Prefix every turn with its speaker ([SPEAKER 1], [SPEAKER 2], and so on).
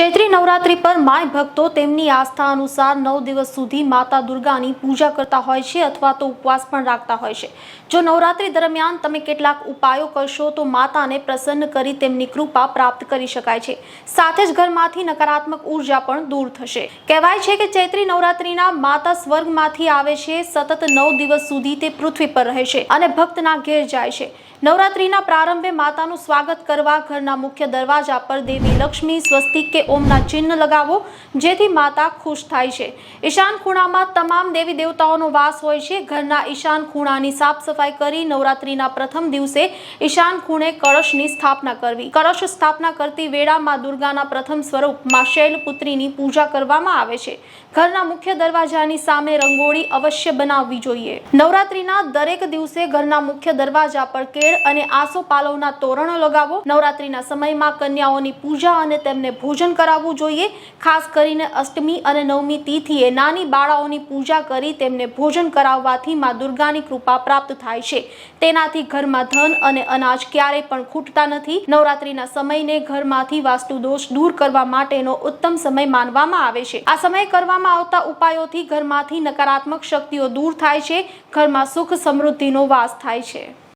[SPEAKER 1] ચૈત્રી નવરાત્રી પર માય ભક્તો તેમની આસ્થા અનુસાર નવ દિવસ સુધી માતા દુર્ગાની પૂજા કરતા હોય છે અથવા તો ઉપવાસ પણ રાખતા હોય છે. જો નવરાત્રી દરમિયાન તમે કેટલાક ઉપાયો કરશો તો માતાને પ્રસન્ન કરી તેમની કૃપા પ્રાપ્ત કરી શકાય છે. સાથે જ ઘરમાંથી નકારાત્મક ઊર્જા પણ દૂર થશે. કહેવાય છે કે ચૈત્રી નવરાત્રીના માતા સ્વર્ગમાંથી આવે છે, સતત નવ દિવસ સુધી તે પૃથ્વી પર રહે છે અને ભક્તના ઘેર જાય છે. નવરાત્રીના પ્રારંભે માતાનું સ્વાગત કરવા ઘરના મુખ્ય દરવાજા પર દેવી લક્ષ્મી, સ્વસ્તિક કે ઓમના ચિહ્ન લગાવો, જેથી માતા ખુશ થાય છે. ઈશાન ખૂણામાં તમામ દેવી દેવતાઓનો વાસ હોય છે. ઘરના ઈશાન ખૂણાની સાફ સફાઈ કરી નવરાત્રીના પ્રથમ દિવસે ઈશાન ખૂણે કળશની સ્થાપના કરવી. કળશ સ્થાપના કરતી વેળા માં દુર્ગાના પ્રથમ સ્વરૂપમાં શૈલપુત્રીની પૂજા કરવામાં આવે છે. ઘરના મુખ્ય દરવાજાની સામે રંગોળી અવશ્ય બનાવવી જોઈએ. નવરાત્રીના દરેક દિવસે ઘરના મુખ્ય દરવાજા પર કેળ અને આસોપાલવના તોરણો લગાવો. નવરાત્રીના સમયમાં કન્યાઓની પૂજા અને તેમને ભોજન કરાવવું જોઈએ. ખાસ કરીને અષ્ટમી અને નવમી તિથિએ નાની બાળાઓની પૂજા કરી તેમને ભોજન કરાવવાથી મા દુર્ગાની કૃપા પ્રાપ્ત થાય છે. તેનાથી ઘરમાં ધન અને અનાજ ક્યારેય પણ ખૂટતા નથી. નવરાત્રીના સમયને ઘરમાંથી વાસ્તુ દોષ દૂર કરવા માટેનો ઉત્તમ સમય માનવામાં આવે છે. આ સમયે કરવામાં આવતા ઉપાયોથી ઘરમાંથી નકારાત્મક શક્તિઓ દૂર થાય છે. ઘરમાં સુખ સમૃદ્ધિનો વાસ થાય છે.